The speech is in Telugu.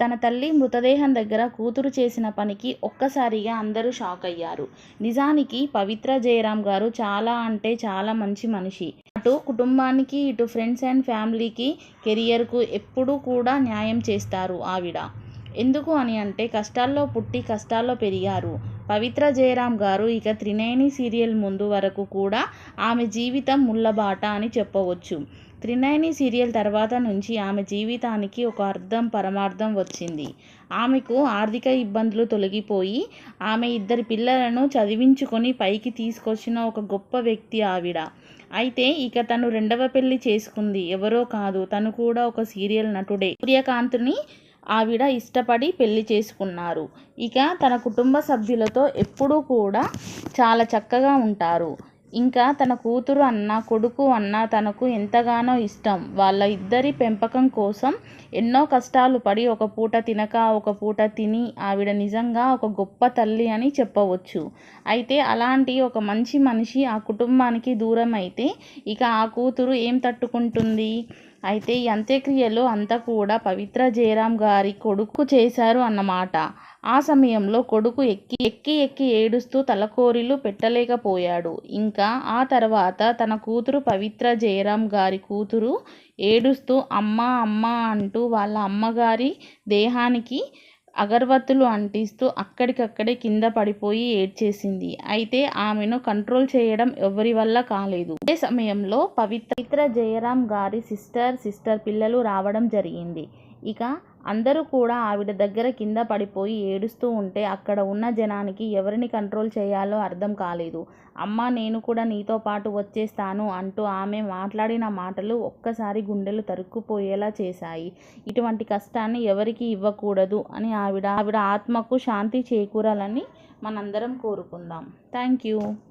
తన తల్లి మృతదేహం దగ్గర కూతురు చేసిన పనికి ఒక్కసారిగా అందరూ షాక్ అయ్యారు. నిజానికి పవిత్ర జయరాం గారు చాలా అంటే చాలా మంచి మనిషి. అటు కుటుంబానికి ఇటు ఫ్రెండ్స్ అండ్ ఫ్యామిలీకి కెరియర్కు ఎప్పుడూ కూడా న్యాయం చేస్తారు ఆవిడ. ఎందుకు అని అంటే కష్టాల్లో పుట్టి కష్టాల్లో పెరిగారు. పవిత్ర జయరాం గారు ఇక త్రినేని సీరియల్ ముందు వరకు కూడా ఆమె జీవితం ముళ్ళబాట అని చెప్పవచ్చు. త్రినయని సీరియల్ తర్వాత నుంచి ఆమె జీవితానికి ఒక అర్థం పరమార్థం వచ్చింది. ఆమెకు ఆర్థిక ఇబ్బందులు తొలగిపోయి ఆమె ఇద్దరి పిల్లలను చదివించుకొని పైకి తీసుకొచ్చిన ఒక గొప్ప వ్యక్తి ఆవిడ. అయితే ఇక తను రెండవ పెళ్ళి చేసుకుంది. ఎవరో కాదు తను కూడా ఒక సీరియల్ నటుడే. సూర్యకాంత్ని ఆవిడ ఇష్టపడి పెళ్ళి చేసుకున్నారు. ఇక తన కుటుంబ సభ్యులతో ఎప్పుడూ కూడా చాలా చక్కగా ఉంటారు. ఇంకా తన కూతురు అన్న కొడుకు అన్న తనకు ఎంతగానో ఇష్టం. వాళ్ళ ఇద్దరి పెంపకం కోసం ఎన్నో కష్టాలు పడి ఒక పూట తినక ఒక పూట తిని ఆవిడ నిజంగా ఒక గొప్ప తల్లి అని చెప్పవచ్చు. అయితే అలాంటి ఒక మంచి మనిషి ఆ కుటుంబానికి దూరం అయితే ఇక ఆ కూతురు ఏం తట్టుకుంటుంది? అయితే ఈ అంత్యక్రియలు అంతా కూడా పవిత్ర జయరాం గారి కొడుకు చేశారు అన్నమాట. ఆ సమయంలో కొడుకు ఎక్కి ఎక్కి ఎక్కి ఏడుస్తూ తలకోరిలు పెట్టలేకపోయాడు. ఇంకా ఆ తర్వాత తన కూతురు పవిత్ర జయరాం గారి కూతురు ఏడుస్తూ అమ్మ అమ్మ అంటూ వాళ్ళ అమ్మగారి దేహానికి అగరబత్తులు అంటిస్తూ అక్కడికక్కడే కింద పడిపోయి ఏడ్చేసింది. అయితే ఆమెను కంట్రోల్ చేయడం ఎవరి వల్ల కాలేదు. అదే సమయంలో పవిత్ర జయరాం గారి సిస్టర్ సిస్టర్ పిల్లలు రావడం జరిగింది. ఇక అందరూ కూడా ఆవిడ దగ్గర కింద పడిపోయి ఏడుస్తూ ఉంటే అక్కడ ఉన్న జనానికి ఎవరిని కంట్రోల్ చేయాలో అర్థం కాలేదు. అమ్మ నేను కూడా నీతో పాటు వచ్చేస్తాను అంటూ ఆమె మాట్లాడిన మాటలు ఒక్కసారి గుండెలు తరుక్కుపోయేలా చేశాయి. ఇటువంటి కష్టాన్ని ఎవరికి ఇవ్వకూడదు అని ఆవిడ ఆవిడ ఆత్మకు శాంతి చేకూరాలని మనందరం కోరుకుందాం. Thank you.